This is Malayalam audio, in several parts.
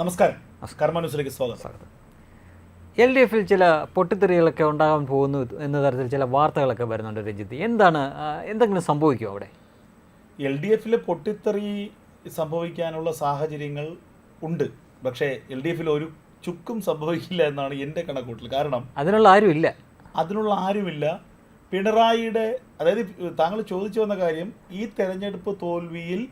നമസ്കാരം. കർമ്മന്യൂസിലേക്ക് സ്വാഗതം. എൽ ഡി എഫിൽ ചില പൊട്ടിത്തെറികളൊക്കെ ഉണ്ടാകാൻ പോകുന്നു എന്ന തരത്തിൽ ചില വാർത്തകളൊക്കെ വരുന്നുണ്ട് രഞ്ജിത്ത്. എന്താണ് എന്തെങ്കിലും സംഭവിക്കുമോ അവിടെ? എൽ ഡി എഫിൽ പൊട്ടിത്തെറി സംഭവിക്കാനുള്ള സാഹചര്യങ്ങൾ ഉണ്ട്. പക്ഷേ എൽ ഡി എഫിൽ ഒരു ചുക്കും സംഭവിക്കില്ല എന്നാണ് എന്റെ കണക്കൂട്ടൽ. കാരണം അതിനുള്ള ആരുമില്ല. അതിനുള്ള ആരുമില്ല. പിണറായിയുടെ അതായത് താങ്കൾ ചോദിച്ചു വന്ന കാര്യം ഈ തെരഞ്ഞെടുപ്പ് തോൽവിയിൽ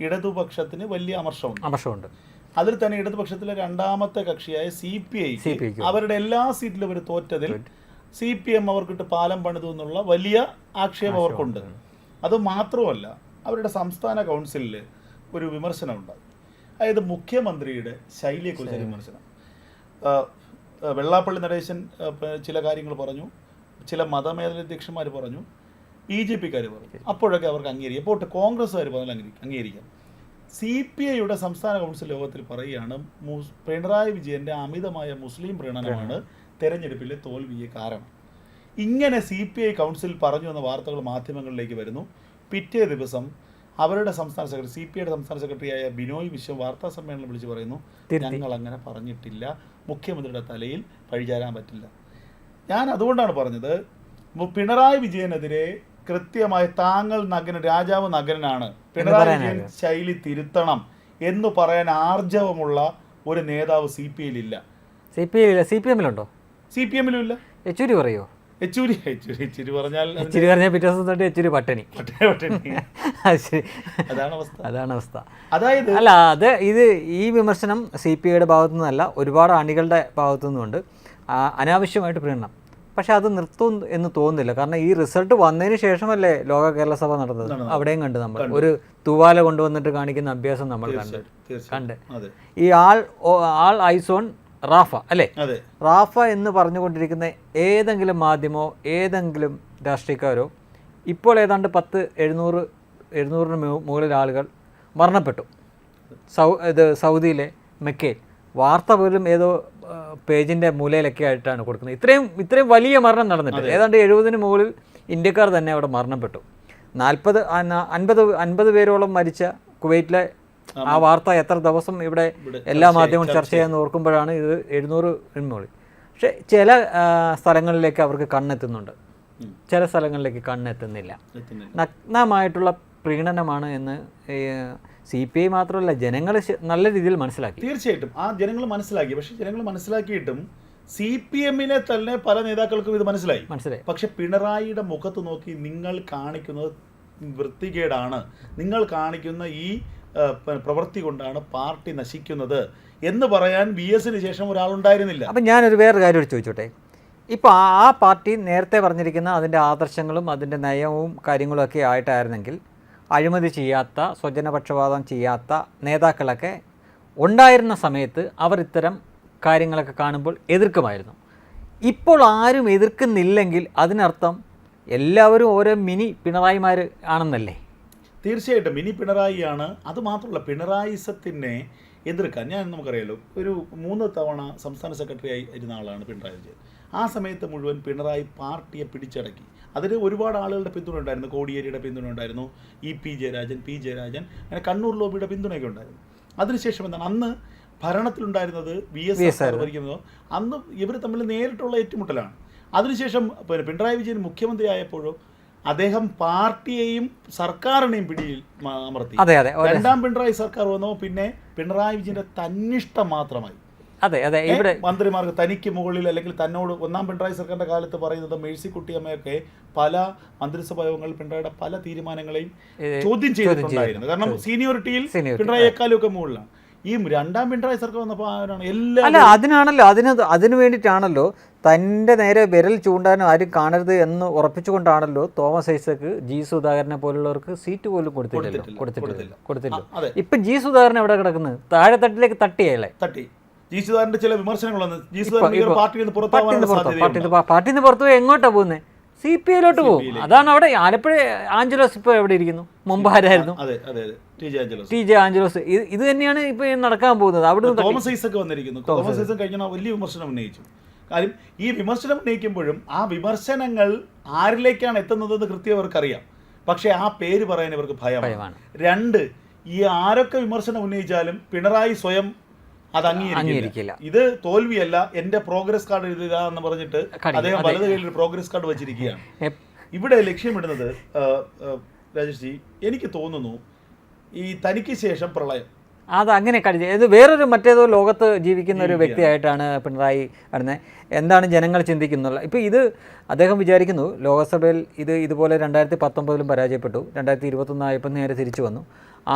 ഇടതുപക്ഷത്തിന് വലിയ അമർഷമുണ്ട്. അമർഷമുണ്ട്. അതിൽ തന്നെ ഇടതുപക്ഷത്തിലെ രണ്ടാമത്തെ കക്ഷിയായ സി പി ഐ. അവരുടെ എല്ലാ സീറ്റിലും അവർ തോറ്റതിൽ സി പി എം അവർക്കിട്ട് പാലം പണിതു എന്നുള്ള വലിയ ആക്ഷേപം അവർക്കുണ്ട്. അത് മാത്രമല്ല അവരുടെ സംസ്ഥാന കൗൺസിലിൽ ഒരു വിമർശനം ഉണ്ടാകും അതായത് മുഖ്യമന്ത്രിയുടെ ശൈലിയെക്കുറിച്ച് ഒരു വിമർശനം. വെള്ളാപ്പള്ളി നടേശൻ ചില കാര്യങ്ങൾ പറഞ്ഞു. ചില മതമേലധ്യക്ഷന്മാർ പറഞ്ഞു. ബി ജെ പിക്കാർ പറഞ്ഞു. അപ്പോഴൊക്കെ അവർക്ക് അംഗീകരിക്കാം. പോട്ട് കോൺഗ്രസ്സുകാർ പറഞ്ഞാൽ അംഗീ- അംഗീകരിക്കാം. സി പി ഐയുടെ സംസ്ഥാന കൗൺസിൽ യോഗത്തിൽ പറയുകയാണ് പിണറായി വിജയന്റെ അമിതമായ മുസ്ലിം പ്രീണനമാണ് തെരഞ്ഞെടുപ്പിലെ തോൽവിയെ കാരണം. ഇങ്ങനെ സി പി ഐ കൗൺസിൽ പറഞ്ഞു എന്ന വാർത്തകൾ മാധ്യമങ്ങളിലേക്ക് വരുന്നു. പിറ്റേ ദിവസം അവരുടെ സംസ്ഥാന സെക്രട്ടറി സി പി ഐയുടെ സംസ്ഥാന സെക്രട്ടറിയായ ബിനോയ് വിശ്വം വാർത്താ സമ്മേളനം വിളിച്ച് പറയുന്നു ഞങ്ങൾ അങ്ങനെ പറഞ്ഞിട്ടില്ല. മുഖ്യമന്ത്രിയുടെ തലയിൽ പഴിചാരാൻ പറ്റില്ല. ഞാൻ അതുകൊണ്ടാണ് പറഞ്ഞത് പിണറായി വിജയനെതിരെ കൃത്യമായി താങ്കൾ നഗ്നൻ രാജാവ് നഗരനാണ് പിണറായി വിജയൻ ശൈലി തിരുത്തണം എന്ന് പറയാൻ ആർജവമുള്ള ഒരു നേതാവ് C P ഐയിലില്ല. C P I C P എമ്മിലുണ്ടോ? C P എമ്മിലും ഇല്ല യെച്ചൂരി പറയോ? യെച്ചൂരി യെച്ചൂരി യെച്ചൂരി പറഞ്ഞാൽ യെച്ചൂരി പറഞ്ഞാൽ പിറ്റേ ദിവസം തൊട്ട് യെച്ചൂരി പട്ടേ പട്ടണി. അതാണ് അവസ്ഥ. അതാണ് അവസ്ഥ. അതായത് അല്ല അത് ഇത് ഈ വിമർശനം സി പി ഐയുടെ ഭാഗത്തു നിന്നല്ല ഒരുപാട് അണികളുടെ ഭാഗത്തു നിന്നുണ്ട് അനാവശ്യമായിട്ട് പ്രീണനം. പക്ഷെ അത് നിർത്തും എന്ന് തോന്നുന്നില്ല. കാരണം ഈ റിസൾട്ട് വന്നതിന് ശേഷമല്ലേ ലോക കേരള സഭ നടന്നത്? അവിടെയും കണ്ട് നമ്മൾ. ഒരു തൂവാല കൊണ്ടുവന്നിട്ട് കാണിക്കുന്ന അഭ്യാസം നമ്മൾ കണ്ട്. കണ്ട്. ഈ ആൾ ആൾ ഐസോൺ റാഫ അല്ലേ? റാഫ എന്ന് പറഞ്ഞുകൊണ്ടിരിക്കുന്ന ഏതെങ്കിലും മാധ്യമോ ഏതെങ്കിലും രാഷ്ട്രീയക്കാരോ ഇപ്പോൾ ഏതാണ്ട് പത്ത് എഴുന്നൂറ് എഴുന്നൂറിന് മുകളിൽ ആളുകൾ മരണപ്പെട്ടു. സൗ ഇത് സൗദിയിലെ മെക്കയിൽ. വാർത്ത പോലും ഏതോ പേജിന്റെ മൂലയിലൊക്കെ ആയിട്ടാണ് കൊടുക്കുന്നത്. ഇത്രയും ഇത്രയും വലിയ മരണം നടന്നിട്ട് ഏതാണ്ട് എഴുപതിന് മുകളിൽ ഇന്ത്യക്കാർ തന്നെ അവിടെ മരണപ്പെട്ടു. നാൽപ്പത് അൻപത് അൻപത് പേരോളം മരിച്ച കുവൈറ്റിലെ ആ വാർത്ത എത്ര ദിവസം ഇവിടെ എല്ലാ മാധ്യമവും ചർച്ച ചെയ്യാൻ ഓർക്കുമ്പോഴാണ് ഇത് എഴുന്നൂറ് മുകളിൽ. പക്ഷേ ചില സ്ഥലങ്ങളിലേക്ക് അവർക്ക് കണ്ണെത്തുന്നുണ്ട്. ചില സ്ഥലങ്ങളിലേക്ക് കണ്ണെത്തുന്നില്ല. നഗ്നമായിട്ടുള്ള പ്രീണനമാണ് എന്ന് സി പി ഐ മാത്രമല്ല ജനങ്ങൾ നല്ല രീതിയിൽ മനസ്സിലാക്കി. തീർച്ചയായിട്ടും. ആ ജനങ്ങൾ മനസ്സിലാക്കി. പക്ഷെ ജനങ്ങൾ മനസ്സിലാക്കിയിട്ടും സി പി എമ്മിനെ തന്നെ പല നേതാക്കൾക്കും ഇത് മനസ്സിലായി. മനസ്സിലായി. പക്ഷെ പിണറായിയുടെ മുഖത്ത് നോക്കി നിങ്ങൾ കാണിക്കുന്നത് വൃത്തികേടാണ്. നിങ്ങൾ കാണിക്കുന്ന ഈ പ്രവൃത്തി കൊണ്ടാണ് പാർട്ടി നശിക്കുന്നത് എന്ന് പറയാൻ ബി എസിന് ശേഷം ഒരാളുണ്ടായിരുന്നില്ല. അപ്പം ഞാനൊരു വേറൊരു കാര്യം ചോദിച്ചോട്ടെ? ഇപ്പോൾ ആ പാർട്ടി നേരത്തെ പറഞ്ഞിരിക്കുന്ന അതിന്റെ ആദർശങ്ങളും അതിന്റെ നയവും കാര്യങ്ങളും ഒക്കെ ആയിട്ടായിരുന്നെങ്കിൽ അഴിമതി ചെയ്യാത്ത സ്വജനപക്ഷപാതം ചെയ്യാത്ത നേതാക്കളൊക്കെ ഉണ്ടായിരുന്ന സമയത്ത് അവർ ഇത്തരം കാര്യങ്ങളൊക്കെ കാണുമ്പോൾ എതിർക്കുമായിരുന്നു. ഇപ്പോൾ ആരും എതിർക്കുന്നില്ലെങ്കിൽ അതിനർത്ഥം എല്ലാവരും ഓരോ മിനി പിണറായിമാർ ആണെന്നല്ലേ? തീർച്ചയായിട്ടും മിനി പിണറായിയാണ്. അത് മാത്രമല്ല പിണറായിസത്തിനെ എതിർക്കാൻ ഞാൻ നമുക്കറിയാലോ ഒരു മൂന്ന് തവണ സംസ്ഥാന സെക്രട്ടറി ആയി ഇരുന്ന ആളാണ് പിണറായി വിജയൻ. ആ സമയത്ത് മുഴുവൻ പിണറായി പാർട്ടിയെ പിടിച്ചടക്കി. അതിന് ഒരുപാട് ആളുകളുടെ പിന്തുണ ഉണ്ടായിരുന്നു. കോടിയേരിയുടെ പിന്തുണ ഉണ്ടായിരുന്നു. E P Jayarajan P Jayarajan അങ്ങനെ കണ്ണൂർ ലോബിയുടെ പിന്തുണയൊക്കെ ഉണ്ടായിരുന്നു. അതിനുശേഷം എന്താണ്? അന്ന് ഭരണത്തിലുണ്ടായിരുന്നത് വി എസ് ഭരിക്കുന്നതോ അന്ന് ഇവർ തമ്മിൽ നേരിട്ടുള്ള ഏറ്റുമുട്ടലാണ്. അതിനുശേഷം പിന്നെ പിണറായി വിജയൻ മുഖ്യമന്ത്രി ആയപ്പോഴോ അദ്ദേഹം പാർട്ടിയെയും സർക്കാരിനെയും പിടിയിൽ അമർത്തി. രണ്ടാം പിണറായി സർക്കാർ വന്നോ പിന്നെ പിണറായി വിജയന്റെ തന്നിഷ്ടം മാത്രമായി. അതെ അതെ ഇവിടെ മന്ത്രിമാർക്ക് തനിക്ക് മുകളിൽ അല്ലെങ്കിൽ തന്നോട് ഒന്നാം പിണറായി സർക്കാരിന്റെ കാലത്ത് പറയുന്നത് മേഴ്സിക്കുട്ടിയമ്മയൊക്കെ പല മന്ത്രിസഭാ യോഗങ്ങളിൽ പിണറായിയുടെ പല തീരുമാനങ്ങളെയും ചോദ്യം ചെയ്തിട്ടുണ്ടായിരുന്നു. കാരണം സീനിയോറിറ്റിയിൽ പിണറായിയെക്കാളും ഒക്കെ മുകളിലാണ്. ഈ രണ്ടാം പിണറായി സർക്കാർ വന്നപ്പോൾ എല്ലാ അല്ല അതിനാണല്ലോ അതിന് അതിനു വേണ്ടിയിട്ടാണല്ലോ തന്റെ നേരെ വിരൽ ചൂണ്ടാനും ആരും കാണരുത് എന്ന് ഉറപ്പിച്ചുകൊണ്ടാണല്ലോ തോമസ് ഐസക്ക് ജി സുധാകരനെ പോലുള്ളവർക്ക് സീറ്റ് പോലും കൊടുത്തിട്ടില്ല കൊടുത്തിട്ടില്ല കൊടുത്തിട്ടില്ല ഇപ്പം ജി സുധാകരൻ എവിടെ കിടക്കുന്നത് താഴെത്തട്ടിലേക്ക് തട്ടിയല്ലേ തട്ടി. ജി സുധാകരന്റെ ചില വിമർശനങ്ങൾ വന്നു ജി സുധാകരൻ പാർട്ടിയിൽ നിന്ന് പുറത്താവാനുള്ള പാർട്ടിയിൽ നിന്ന് പുറത്തു പോയി എങ്ങോട്ടാ പോകുന്നത് സി പി ഐയിലോട്ട് പോകും. അതാണ് അവിടെ ആലപ്പുഴ ആഞ്ചലോസ് ഇപ്പോൾ എവിടെ ഇരിക്കുന്നു? മുമ്പ് ആരായിരുന്നു? T J Anjalose. ഇത് തന്നെയാണ് ഇപ്പൊ നടക്കാൻ പോകുന്നത്. അവിടെ തോമസ് ഐസക് വന്നിരിക്കുന്നു. തോമസ് ഐസക് കഴിഞ്ഞ വലിയ വിമർശനം ഉന്നയിച്ചു. കാര്യം ഈ വിമർശനം ഉന്നയിക്കുമ്പോഴും ആ വിമർശനങ്ങൾ ആരിലേക്കാണ് എത്തുന്നതെന്ന് കൃത്യം അവർക്കറിയാം. പക്ഷേ ആ പേര് പറയാൻ ഇവർക്ക് ഭയമാണ്. രണ്ട് ഈ ആരൊക്കെ വിമർശനം ഉന്നയിച്ചാലും പിണറായി സ്വയം അത് അംഗീകരിക്കില്ല. ഇത് തോൽവിയല്ല എന്റെ പ്രോഗ്രസ് കാർഡ് എഴുതുക എന്ന് പറഞ്ഞിട്ട് അദ്ദേഹം. വലത് കയ്യിൽ പ്രോഗ്രസ് കാർഡ് വെച്ചിരിക്കുകയാണ്. ഇവിടെ ലക്ഷ്യമിടുന്നത് രാജേഷ് ജി എനിക്ക് തോന്നുന്നു ഈ തനിക്ക് ശേഷം പ്രളയം. അത് അങ്ങനെ കഴിഞ്ഞു ഇത് വേറൊരു മറ്റേതോ ലോകത്ത് ജീവിക്കുന്ന ഒരു വ്യക്തിയായിട്ടാണ് പിണറായി വരുന്നത്. എന്താണ് ജനങ്ങൾ ചിന്തിക്കുന്നുള്ള ഇപ്പോൾ ഇത് അദ്ദേഹം വിചാരിക്കുന്നു ലോകസഭയിൽ ഇത് ഇതുപോലെ രണ്ടായിരത്തി പത്തൊമ്പതിലും പരാജയപ്പെട്ടു രണ്ടായിരത്തി ഇരുപത്തൊന്ന് ആയപ്പോൾ നേരെ തിരിച്ചു വന്നു.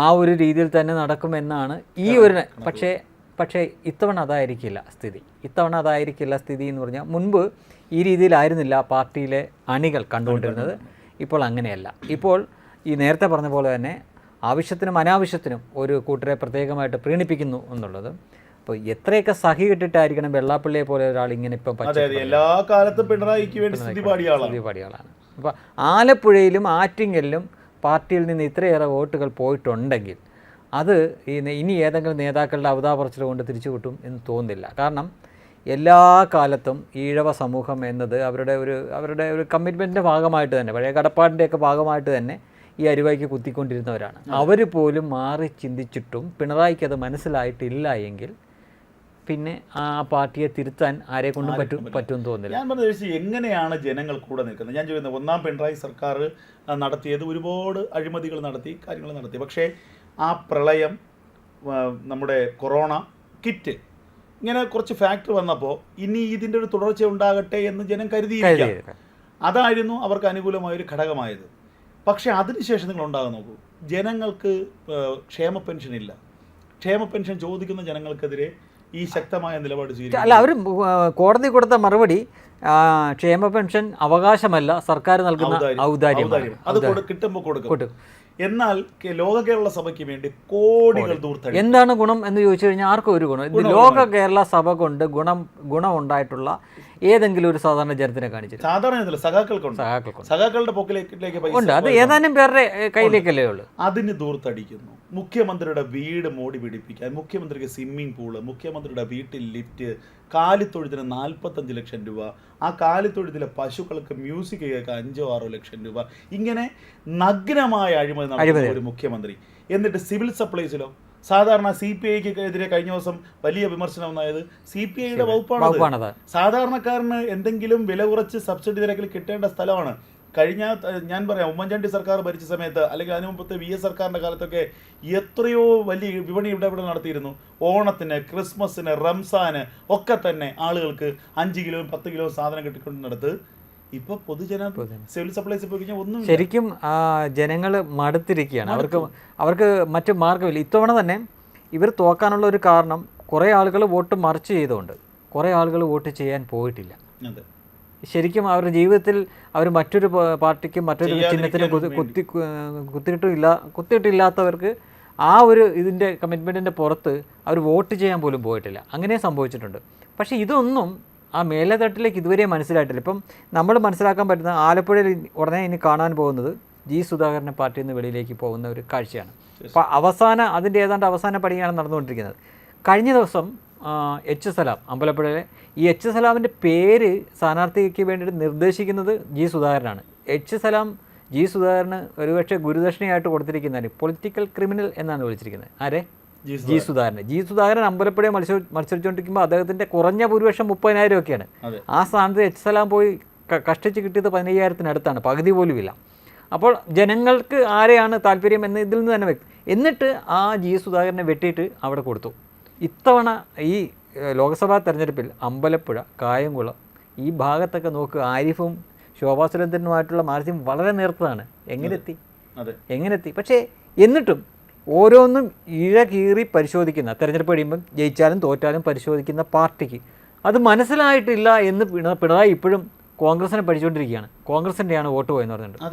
ആ ഒരു രീതിയിൽ തന്നെ നടക്കുമെന്നാണ് ഈ ഒരു പക്ഷേ പക്ഷേ ഇത്തവണ അതായിരിക്കില്ല സ്ഥിതി. ഇത്തവണ അതായിരിക്കില്ല സ്ഥിതി എന്ന് പറഞ്ഞാൽ മുൻപ് ഈ രീതിയിലായിരുന്നില്ല പാർട്ടിയിലെ അണികൾ കണ്ടുകൊണ്ടിരുന്നത്. ഇപ്പോൾ അങ്ങനെയല്ല. ഇപ്പോൾ ഈ നേരത്തെ പറഞ്ഞ പോലെ തന്നെ ആവശ്യത്തിനും അനാവശ്യത്തിനും ഒരു കൂട്ടരെ പ്രത്യേകമായിട്ട് പ്രീണിപ്പിക്കുന്നു എന്നുള്ളത്. അപ്പോൾ എത്രയൊക്കെ സഹി കിട്ടിട്ടായിരിക്കണം വെള്ളാപ്പള്ളിയെ പോലെ ഒരാൾ ഇങ്ങനെ ഇപ്പം എല്ലാ കാലത്തും പിണറായിക്ക് വേണ്ടി സ്ഥിതി പാടിയ ആളാണ്. അപ്പോൾ ആലപ്പുഴയിലും ആറ്റിങ്ങലിലും പാർട്ടിയിൽ നിന്ന് ഇത്രയേറെ വോട്ടുകൾ പോയിട്ടുണ്ടെങ്കിൽ അത് ഇനി ഏതെങ്കിലും നേതാക്കളുടെ അവതാപറച്ചിൽ കൊണ്ട് തിരിച്ചു കിട്ടും എന്ന് തോന്നുന്നില്ല. കാരണം എല്ലാ കാലത്തും ഈഴവ സമൂഹം എന്നത് അവരുടെ ഒരു അവരുടെ ഒരു കമ്മിറ്റ്മെന്റിന്റെ ഭാഗമായിട്ട് തന്നെ പഴയ കടപ്പാടിന്റെയൊക്കെ ഭാഗമായിട്ട് തന്നെ ഈ അരുവായിക്ക് കുത്തിക്കൊണ്ടിരുന്നവരാണ്. അവർ പോലും മാറി ചിന്തിച്ചിട്ടും പിണറായിക്ക് അത് മനസ്സിലായിട്ടില്ല എങ്കിൽ പിന്നെ ആ പാർട്ടിയെ തിരുത്താൻ ആരെ കൊണ്ടും പറ്റും പറ്റും തോന്നില്ല ഞാൻ പറഞ്ഞ ചോദിച്ചു എങ്ങനെയാണ് ജനങ്ങൾ കൂടെ നിൽക്കുന്നത്? ഞാൻ ചോദിക്കുന്നത് ഒന്നാം പിണറായി സർക്കാർ നടത്തിയത് ഒരുപാട് അഴിമതികൾ നടത്തി കാര്യങ്ങൾ നടത്തി. പക്ഷേ ആ പ്രളയം നമ്മുടെ കൊറോണ കിറ്റ്. ഇങ്ങനെ കുറച്ച് ഫാക്ടർ വന്നപ്പോൾ ഇനി ഇതിന്റെ ഒരു തുടർച്ച ഉണ്ടാകട്ടെ എന്ന് ജനം കരുതിയിരിക്കാം. അതായിരുന്നു അവർക്ക് അനുകൂലമായ ഒരു ഘടകമായത്. പക്ഷേ അതിനുശേഷം നിങ്ങൾ ഉണ്ടാകാൻ നോക്കൂ. ജനങ്ങൾക്ക് ക്ഷേമ പെൻഷൻ ഇല്ല. ക്ഷേമ പെൻഷൻ ചോദിക്കുന്ന ജനങ്ങൾക്കെതിരെ ഈ ശക്തമായ നിലപാട് സ്വീകരിക്കും അല്ല അവർ കോടതി കൊടുത്ത മറുപടി ക്ഷേമ പെൻഷൻ അവകാശമല്ല സർക്കാർ നൽകുന്ന ഔദാര്യം. അത് കൊടു- കിട്ടുമ്പോൾ കൊടുക്കും. എന്നാൽ ലോക കേരള സഭയ്ക്ക് വേണ്ടി കോടികൾ ദൂർത്തടി എന്താണ് ഗുണം എന്ന് ചോദിച്ചു കഴിഞ്ഞാൽ ആർക്കും ഒരു ഗുണം. ഇത് ലോക കേരള സഭ കൊണ്ട് ഗുണം ഗുണം ഉണ്ടായിട്ടുള്ള ഏതെങ്കിലും ഒരു സാധാരണ ജനത്തിനെ കാണിച്ചു സാധാരണ സഖാക്കൾക്കുണ്ട് സഖാക്കളുടെ പോക്കിലേക്ക് ഉണ്ട്. അത് ഏതാനും പേരുടെ കയ്യിലേക്കല്ലേ ഉള്ളൂ. അതിന് ദൂർത്തടിക്കുന്നു. മുഖ്യമന്ത്രിയുടെ വീട് മോടി പിടിപ്പിക്കാൻ മുഖ്യമന്ത്രിക്ക് സ്വിമ്മിംഗ് പൂൾ മുഖ്യമന്ത്രിയുടെ വീട്ടിൽ ലിഫ്റ്റ് കാലിത്തൊഴുത്തിന് നാൽപ്പത്തഞ്ച് ലക്ഷം രൂപ ആ കാലിത്തൊഴുത്തിലെ പശുക്കൾക്ക് മ്യൂസിക് കേൾക്കാൻ അഞ്ചോ ആറോ ലക്ഷം രൂപ. ഇങ്ങനെ നഗ്നമായ അഴിമതി നടത്തുന്ന ഒരു മുഖ്യമന്ത്രി. എന്നിട്ട് സിവിൽ സപ്ലൈസിലോ സാധാരണ സി പി ഐക്ക് എതിരെ കഴിഞ്ഞ ദിവസം വലിയ വിമർശനം ഉണ്ടായത് സി പി ഐയുടെ വകുപ്പാണ് സാധാരണക്കാരന് എന്തെങ്കിലും വില കുറച്ച് സബ്സിഡി നിരക്കിൽ കിട്ടേണ്ട സ്ഥലമാണ്. കഴിഞ്ഞ ഞാൻ പറയാം ഉമ്മൻചാണ്ടി സർക്കാർ ഭരിച്ച സമയത്ത് അല്ലെങ്കിൽ അതിനു മുമ്പത്തെ വി എസ് സർക്കാരിന്റെ കാലത്തൊക്കെ എത്രയോ വലിയ വിപണി ഇവിടെ ഇവിടെ നടത്തിയിരുന്നു. ഓണത്തിന് ക്രിസ്മസിന് റംസാന് ഒക്കെ തന്നെ ആളുകൾക്ക് അഞ്ച് കിലോ പത്ത് കിലോ സാധനം കിട്ടിക്കൊണ്ടിടത്ത് ഇപ്പൊ പൊതുജന സിവിൽ സപ്ലൈസ് ഒന്നും ശരിക്കും ജനങ്ങൾ മടുത്തിരിക്കുകയാണ്. അവർക്ക് അവർക്ക് മറ്റു മാർഗമില്ല ഇത്തവണ തന്നെ ഇവർ തോക്കാനുള്ള ഒരു കാരണം കുറേ ആളുകൾ വോട്ട് മറിച്ച് ചെയ്തുകൊണ്ട് കുറേ ആളുകൾ വോട്ട് ചെയ്യാൻ പോയിട്ടില്ല. അതെ. ശരിക്കും അവരുടെ ജീവിതത്തിൽ അവർ മറ്റൊരു പാർട്ടിക്കും മറ്റൊരു ചിഹ്നത്തിനും കുത്തി കുത്തിയിട്ടും കുത്തിയിട്ടില്ല കുത്തിയിട്ടില്ലാത്തവർക്ക് ആ ഒരു ഇതിന്റെ കമ്മിറ്റ്മെന്റിന്റെ പുറത്ത് അവർ വോട്ട് ചെയ്യാൻ പോലും പോയിട്ടില്ല. അങ്ങനെ സംഭവിച്ചിട്ടുണ്ട്. പക്ഷേ ഇതൊന്നും ആ മേലേതട്ടിലേക്ക് ഇതുവരെ മനസ്സിലായിട്ടില്ല. ഇപ്പം നമ്മൾ മനസ്സിലാക്കാൻ പറ്റുന്ന ആലപ്പുഴയിൽ ഉടനെ ഇനി കാണാൻ പോകുന്നത് ജി സുധാകരന്റെ പാർട്ടിയിൽ നിന്ന് വെളിയിലേക്ക് പോകുന്ന ഒരു കാഴ്ചയാണ്. അപ്പോൾ അവസാന അതിന്റെ ഏതാണ്ട് അവസാന പണിയാണ് നടന്നുകൊണ്ടിരിക്കുന്നത്. കഴിഞ്ഞ ദിവസം എച്ച് സലാം അമ്പലപ്പുഴയിലെ. ഈ എച്ച് സലാമിന്റെ പേര് സ്ഥാനാർത്ഥിക്ക് വേണ്ടിയിട്ട് നിർദ്ദേശിക്കുന്നത് ജി സുധാകരനാണ്. എച്ച് സലാം ജി സുധാകരന് ഒരുപക്ഷെ ഗുരുദക്ഷിണയായിട്ട് കൊടുത്തിരിക്കുന്നതാണ്. പൊളിറ്റിക്കൽ ക്രിമിനൽ എന്നാണ് വിളിച്ചിരിക്കുന്നത്. ആരെ? ജി സുധാകരൻ. ജി സുധാകരൻ അമ്പലപ്പുഴയെ മത്സര മത്സരിച്ചുകൊണ്ടിരിക്കുമ്പോൾ അദ്ദേഹത്തിന്റെ കുറഞ്ഞ ഭൂരിപക്ഷം മുപ്പതിനായിരം ഒക്കെയാണ്. ആ സ്ഥാനത്ത് എച്ച് സലാം പോയി കഷ്ടിച്ച് കിട്ടിയത് പതിനയ്യായിരത്തിനടുത്താണ്. പകുതി പോലും ഇല്ല അപ്പോൾ ജനങ്ങൾക്ക് ആരെയാണ് താല്പര്യം എന്ന് ഇതിൽ നിന്ന് തന്നെ വ്യക്തി എന്നിട്ട് ആ ജി സുധാകരനെ വെട്ടിയിട്ട് അവിടെ കൊടുത്തു. ഇത്തവണ ഈ ലോക്സഭാ തെരഞ്ഞെടുപ്പിൽ അമ്പലപ്പുഴ കായംകുളം ഈ ഭാഗത്തൊക്കെ നോക്കുക ആരിഫും ശോഭാ സുരേന്ദ്രനുമായിട്ടുള്ള മാർജിൻ വളരെ നേർത്തതാണ്. എങ്ങനെത്തി? എങ്ങനെത്തി? പക്ഷേ എന്നിട്ടും ഓരോന്നും ഇഴ കീറി പരിശോധിക്കുന്ന തെരഞ്ഞെടുപ്പ് കഴിയുമ്പം ജയിച്ചാലും തോറ്റാലും പരിശോധിക്കുന്ന പാർട്ടിക്ക് അത് മനസ്സിലായിട്ടില്ല എന്ന് പിണ- പിണറായി ഇപ്പോഴും കോൺഗ്രസിനെ പഠിച്ചുകൊണ്ടിരിക്കുകയാണ്. കോൺഗ്രസിന്റെയാണ് വോട്ട് പോയെന്ന് പറഞ്ഞിട്ടുണ്ട്.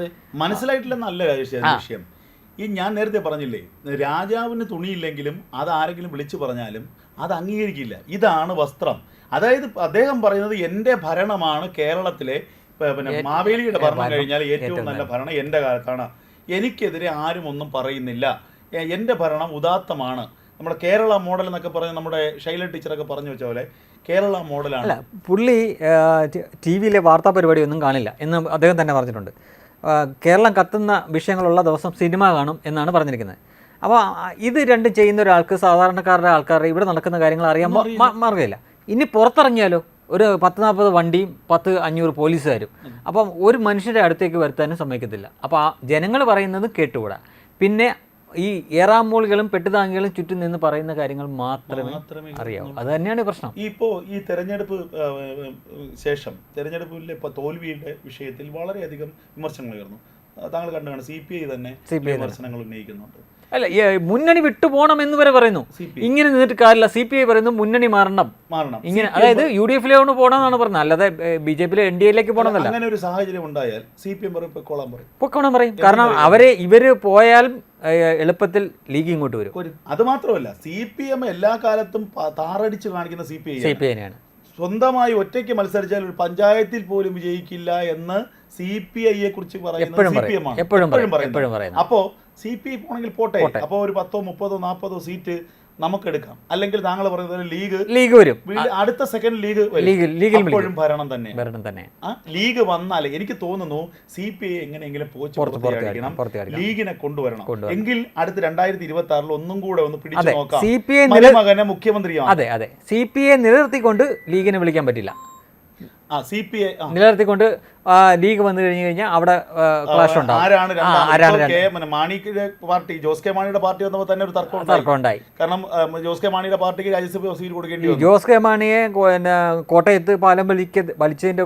രാജേഷ് അതിന്റെ വിഷയം ഈ ഞാൻ നേരത്തെ പറഞ്ഞില്ലേ രാജാവിന് തുണിയില്ലെങ്കിലും അത് ആരെങ്കിലും വിളിച്ചു പറഞ്ഞാലും അത് അംഗീകരിക്കില്ല. ഇതാണ് വസ്ത്രം. അതായത് അദ്ദേഹം പറയുന്നത് എന്റെ ഭരണമാണ് കേരളത്തിലെ പിന്നെ മാവേലിയുടെ ഭരണം കഴിഞ്ഞാൽ ഏറ്റവും നല്ല ഭരണം എന്റെ കാലത്താണ്. എനിക്കെതിരെ ആരും ഒന്നും പറയുന്നില്ല. എന്റെ ഭരണം ഉദാത്തമാണ്. നമ്മുടെ കേരള മോഡൽ എന്നൊക്കെ പറഞ്ഞ് നമ്മുടെ ശൈല ടീച്ചറൊക്കെ പറഞ്ഞു വെച്ച പോലെ കേരള മോഡലാണ്. പുള്ളി ടി വിയിലെ വാർത്താ പരിപാടി ഒന്നും കാണില്ല എന്ന് അദ്ദേഹം തന്നെ പറഞ്ഞിട്ടുണ്ട്. കേരളം കത്തുന്ന വിഷയങ്ങളുള്ള ദിവസം സിനിമ കാണും എന്നാണ് പറഞ്ഞിരിക്കുന്നത്. അപ്പോൾ ഇത് രണ്ടും ചെയ്യുന്ന ഒരാൾക്ക് സാധാരണക്കാരുടെ ആൾക്കാരുടെ ഇവിടെ നടക്കുന്ന കാര്യങ്ങൾ അറിയാൻ മാർഗമില്ല. ഇനി പുറത്തിറങ്ങിയാലോ? ഒരു പത്ത് നാൽപ്പത് വണ്ടിയും പത്ത് അഞ്ഞൂറ് പോലീസുകാരും. അപ്പം ഒരു മനുഷ്യരുടെ അടുത്തേക്ക് വരുത്താനും സമ്മതിക്കത്തില്ല. അപ്പോൾ ആ ജനങ്ങൾ പറയുന്നത് കേട്ടുകൂടാ. പിന്നെ ഈ ഏറാമോളുകളും പെട്ടുതാങ്ങികളും ചുറ്റും നിന്ന് പറയുന്ന കാര്യങ്ങൾ മാത്രമേ അറിയാവൂ. അത് തന്നെയാണ് പ്രശ്നം. ഇപ്പോ ഈ തെരഞ്ഞെടുപ്പ് ശേഷം തെരഞ്ഞെടുപ്പിലെ ഇപ്പൊ തോൽവിയുടെ വിഷയത്തിൽ വളരെയധികം വിമർശനങ്ങൾ ഉയർന്നു. താങ്കൾ കണ്ടാണ് സി പി ഐ തന്നെ വിമർശനങ്ങൾ ഉന്നയിക്കുന്നുണ്ട്. അല്ല മുന്നണി വിട്ടുപോകണം എന്ന് വരെ പറയുന്നു. ഇങ്ങനെ നിന്നിട്ട് കാര്യമില്ല. സി പി ഐ പറയുന്നു മുന്നണി മാറണം. മാറണം. ഇങ്ങനെ അതായത് യു ഡി എഫിലോട്ട് പോകണമെന്നാണ് പറഞ്ഞത്. അല്ലാതെ ബി ജെ പിയിലെ എൻ ഡി എയിലേക്ക് പോകണമെന്നല്ല. അങ്ങനെ ഒരു സാഹചര്യം ഉണ്ടായാൽ സി പി എം പറയും പൊക്കോളാൻ പറയും. പൊക്കോളാൻ പറയും. കാരണം അവരെ ഇവർ പോയാലും ഏഹ്, എളുപ്പത്തിൽ ലീഗ് ഇങ്ങോട്ട് വരും. അത് മാത്രമല്ല സി പി എം എല്ലാ കാലത്തും താറടിച്ച് കാണിക്കുന്ന C P I C P ഐനെയാണ് സ്വന്തമായി ഒറ്റയ്ക്ക് മത്സരിച്ചാൽ ഒരു പഞ്ചായത്തിൽ പോലും വിജയിക്കില്ല എന്ന് സി പി ഐയെ കുറിച്ച് പറയുന്നത്. അപ്പോ സി പി ഐ പോണെങ്കിൽ പോട്ടെ. അപ്പോ ഒരു പത്തോ മുപ്പതോ നാൽപ്പതോ സീറ്റ് നമുക്കെടുക്കാം. അല്ലെങ്കിൽ താങ്കൾ പറയുന്നത് ലീഗ് ലീഗ് വരും. അടുത്ത സെക്കൻഡ് ലീഗ് ലീഗിൽ ഭരണം തന്നെ. ഭരണം തന്നെ. ആ ലീഗ് വന്നാൽ എനിക്ക് തോന്നുന്നു സി പി ഐ എങ്ങനെയെങ്കിലും. ലീഗിനെ കൊണ്ടുവരണം. എങ്കിൽ അടുത്ത രണ്ടായിരത്തി ഇരുപത്തി ആറിൽ ഒന്നും കൂടെ ഒന്ന് പിടിച്ചു നോക്കാം. സി പി ഐ മരുമകനെ മുഖ്യമന്ത്രിയാണ് അതെ അതെ. സി പി ഐ നിലനിർത്തിക്കൊണ്ട് ലീഗിനെ വിളിക്കാൻ പറ്റില്ല. നിലനിർത്തിക്കൊണ്ട് ലീഗ് വന്നു കഴിഞ്ഞു കഴിഞ്ഞാൽ അവിടെ ക്ലാഷ് ഉണ്ടാവും. മാണിയുടെ പാർട്ടി ജോസ് കെ മാണിയുടെ പാർട്ടി വന്നപ്പോൾ തന്നെ ഒരു തർക്കം ഉണ്ടായി. കാരണം ജോസ് കെ മാണിയുടെ പാർട്ടിക്ക് രാജ്യസഭ സീറ്റ് കൊടുക്കേണ്ടി ജോസ് കെ മാണിയെ പിന്നെ കോട്ടയത്ത് പാലം വലിക്ക വലിച്ചതിന്റെ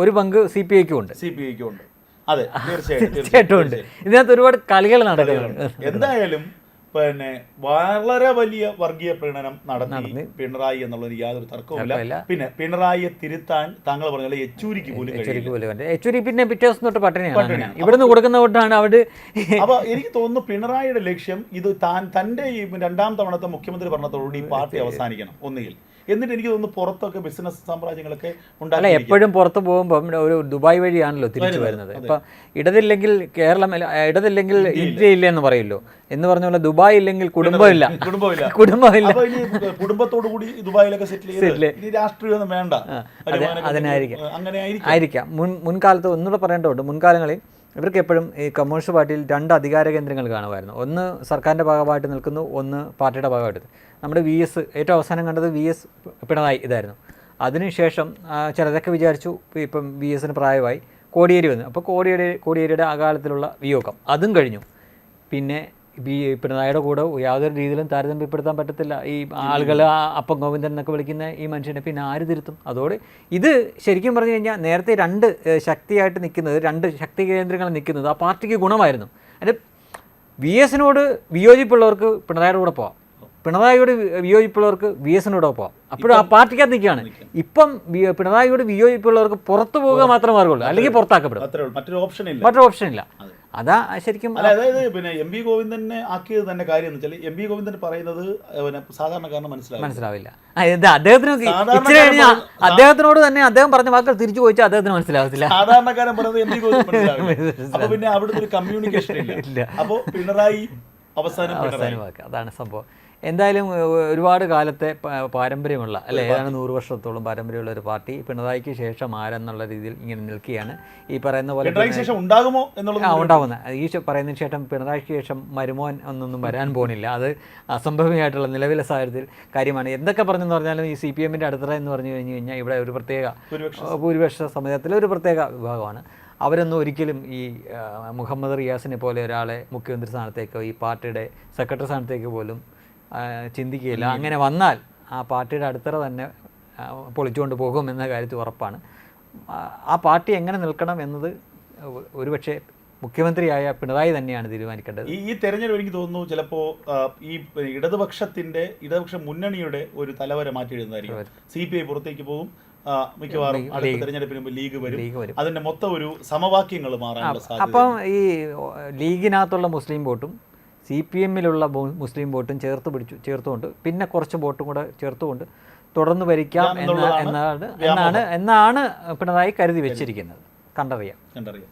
ഒരു പങ്ക് സി പി ഐക്കും ഉണ്ട്. സി പി ഐക്കും ഉണ്ട്. അതെ തീർച്ചയായിട്ടും തീർച്ചയായിട്ടും ഉണ്ട്. ഇതിനകത്ത് ഒരുപാട് കളികൾ നടക്കുന്നുണ്ട്. എന്തായാലും പിന്നെ വളരെ വലിയ വർഗീയ പ്രീണനം നടത്തി പിണറായി എന്നുള്ളത് യാതൊരു തർക്കവുമില്ല. പിന്നെ പിണറായിയെ തിരുത്താൻ താങ്കൾ പറഞ്ഞ യെച്ചൂരിക്ക് പോലും യെച്ചൂരി പിന്നെ പിറ്റേ ദിവസം തൊട്ട് പട്ടിണിയാണ്. ഇവിടുന്ന് കൊടുക്കുന്ന കൊണ്ടാണ് അവിടെ അപ്പൊ എനിക്ക് തോന്നുന്നു പിണറായിയുടെ ലക്ഷ്യം ഇത് താൻ തന്റെ ഈ രണ്ടാം തവണത്തെ മുഖ്യമന്ത്രി ഭരണത്തോടുകൂടി ഈ പാർട്ടി അവസാനിക്കണം ഒന്നുകിൽ. എന്നിട്ട് എനിക്ക് തോന്നുന്നു പുറത്തൊക്കെ ബിസിനസ് സാമ്രാജ്യങ്ങളൊക്കെ അല്ല എപ്പോഴും പുറത്ത് പോകുമ്പം ഒരു ദുബായ് വഴിയാണല്ലോ തിരിച്ചു വരുന്നത്. ഇപ്പം ഇടതില്ലെങ്കിൽ കേരളം ഇടതില്ലെങ്കിൽ ഇന്ത്യ ഇല്ല എന്ന് പറയുമല്ലോ. എന്ന് പറഞ്ഞ പോലെ ദുബായ് ഇല്ലെങ്കിൽ കുടുംബമില്ല കുടുംബമില്ല കുടുംബമില്ല കുടുംബത്തോടു കൂടി ദുബായിലൊക്കെ സെറ്റിൽ ചെയ്ത് രാഷ്ട്രീയമൊന്നും വേണ്ട. അതിനായിരിക്കും. അങ്ങനെ ആയിരിക്കും. ആയിരിക്കാം. മുൻ മുൻകാലത്ത് ഒന്നുകൂടെ പറയേണ്ടതുണ്ട്. മുൻകാലങ്ങളിൽ ഇവർക്ക് എപ്പോഴും ഈ കമ്മ്യൂണിസ്റ്റ് പാർട്ടിയിൽ രണ്ട് അധികാര കേന്ദ്രങ്ങൾ കാണുമായിരുന്നു. ഒന്ന് സർക്കാരിന്റെ ഭാഗമായിട്ട് നിൽക്കുന്നു ഒന്ന് പാർട്ടിയുടെ ഭാഗമായിട്ട് നമ്മുടെ വി എസ് ഏറ്റവും അവസാനം കണ്ടത് വി എസ് പിണറായി ഇതായിരുന്നു. അതിനുശേഷം ചിലരൊക്കെ വിചാരിച്ചു ഇപ്പം വി എസിന് പ്രായമായി കോടിയേരി വന്നു. അപ്പോൾ കോടിയേരി കോടിയേരിയുടെ അകാലത്തിലുള്ള വിയോഗം അതും കഴിഞ്ഞു. പിന്നെ ബി പിണറായിയുടെ കൂടെ യാതൊരു രീതിയിലും താരതമ്യപ്പെടുത്താൻ പറ്റത്തില്ല. ഈ ആളുകൾ അപ്പം ഗോവിന്ദൻ എന്നൊക്കെ വിളിക്കുന്ന ഈ മനുഷ്യനെ പിന്നെ ആര് തിരുത്തും? അതോട് ഇത് ശരിക്കും പറഞ്ഞു കഴിഞ്ഞാൽ നേരത്തെ രണ്ട് ശക്തിയായിട്ട് നിൽക്കുന്നത് രണ്ട് ശക്തി കേന്ദ്രങ്ങൾ നിൽക്കുന്നത് ആ പാർട്ടിക്ക് ഗുണമായിരുന്നു. അതിന്റെ വി എസിനോട് വിയോജിപ്പുള്ളവർക്ക് പിണറായിയുടെ കൂടെ പോവാം. പിണറായിയോട് വിയോജിപ്പുള്ളവർക്ക് വി എസിനോട് പോവാം. അപ്പോഴും ആ പാർട്ടിക്കകത്ത് നിൽക്കുകയാണ്. ഇപ്പം പിണറായിയോട് വിയോജിപ്പുള്ളവർക്ക് പുറത്തു പോകുക മാത്രമേ മാർഗമുള്ളൂ അല്ലെങ്കിൽ പുറത്താക്കപ്പെടും. മറ്റൊരു ഓപ്ഷൻ ഇല്ല. മറ്റൊരു ഓപ്ഷൻ ഇല്ല. അതാ ശരിക്കും അതായത് പിന്നെ എം വി ഗോവിന്ദനെ ആക്കിയത് തന്നെ കാര്യം എന്ന് വെച്ചാൽ എം വി ഗോവിന്ദൻ പറയുന്നത് പിന്നെ സാധാരണക്കാരന് മനസ്സിലാവും മനസ്സിലാവില്ല. അദ്ദേഹത്തിന് അദ്ദേഹത്തിനോട് തന്നെ അദ്ദേഹം പറഞ്ഞ വാക്കുകൾ തിരിച്ചു ചോദിച്ചാൽ അദ്ദേഹത്തിന് മനസ്സിലാവത്തില്ല. സാധാരണക്കാരൻ പറയുന്നത് എം വി ഗോവിന്ദൻ മനസ്സിലാവില്ല. അപ്പൊ പിന്നെ അവിടുത്തെ ഒരു കമ്മ്യൂണിക്കേഷൻ ഇല്ല. ഇല്ല. അപ്പൊ പിണറായി അവസാനം അവസാനമാക്കുക അതാണ് സംഭവം. എന്തായാലും ഒരുപാട് കാലത്തെ പാരമ്പര്യമുള്ള അല്ലെ? ഏതാണ് നൂറ് വർഷത്തോളം പാരമ്പര്യമുള്ള ഒരു പാർട്ടി പിണറായിക്ക് ശേഷം ആരെന്നുള്ള രീതിയിൽ ഇങ്ങനെ നിൽക്കുകയാണ്. ഈ പറയുന്ന പോലെ ഉണ്ടാകുമോ എന്നുള്ളത് ആ ഉണ്ടാവുന്ന. ഈ പറയുന്നതിന് ശേഷം പിണറായിക്ക് ശേഷം മരുമോൻ ഒന്നൊന്നും വരാൻ പോകുന്നില്ല അത് അസംഭവമായിട്ടുള്ള നിലവിലെ സാഹചര്യത്തിൽ കാര്യമാണ്. എന്തൊക്കെ പറഞ്ഞെന്ന് പറഞ്ഞാലും ഈ സി പി എമ്മിന്റെ അടുത്തറ എന്ന് പറഞ്ഞു കഴിഞ്ഞു കഴിഞ്ഞാൽ ഇവിടെ ഒരു പ്രത്യേക ഭൂരിപക്ഷ സമുദായത്തിലെ ഒരു പ്രത്യേക വിഭാഗമാണ്. അവരൊന്നും ഒരിക്കലും ഈ മുഹമ്മദ് റിയാസിനെ പോലെ ഒരാളെ മുഖ്യമന്ത്രി സ്ഥാനത്തേക്കോ ഈ പാർട്ടിയുടെ സെക്രട്ടറി സ്ഥാനത്തേക്കോ പോലും ചിന്തിക്കുകയില്ല. അങ്ങനെ വന്നാൽ ആ പാർട്ടിയുടെ അടിത്തറ തന്നെ പൊളിച്ചുകൊണ്ട് പോകും എന്ന കാര്യത്തിൽ ഉറപ്പാണ്. ആ, പാർട്ടി എങ്ങനെ നിൽക്കണം എന്നത് ഒരുപക്ഷെ മുഖ്യമന്ത്രിയായ പിണറായി തന്നെയാണ് തീരുമാനിക്കേണ്ടത്. ഈ തെരഞ്ഞെടുപ്പ് എനിക്ക് തോന്നുന്നു ചിലപ്പോ ഈ ഇടതുപക്ഷത്തിന്റെ ഇടതുപക്ഷ മുന്നണിയുടെ ഒരു തലവരെ മാറ്റി എഴുതുന്നതായിരിക്കും സി പി ഐ പുറത്തേക്ക് പോകും. മിക്കവാറും അടുത്ത തെരഞ്ഞെടുപ്പിന് ലീഗ് വരും. അതിന്റെ മൊത്തം ഒരു സമവാക്യങ്ങൾ മാറാനുള്ള സാധ്യത അപ്പം ഈ ലീഗിനകത്തുള്ള മുസ്ലിം വോട്ടും സി പി എമ്മിലുള്ള മുസ്ലിം വോട്ടും ചേർത്ത് പിടിച്ചു ചേർത്തുകൊണ്ട് പിന്നെ കുറച്ച് വോട്ടും കൂടെ ചേർത്തുകൊണ്ട് തുടർന്ന് ഭരിക്കാം എന്ന എന്നാണ് എന്നാണ് എന്നാണ് പിണറായി കരുതി വെച്ചിരിക്കുന്നത്. കണ്ടറിയാം. കണ്ടറിയാം.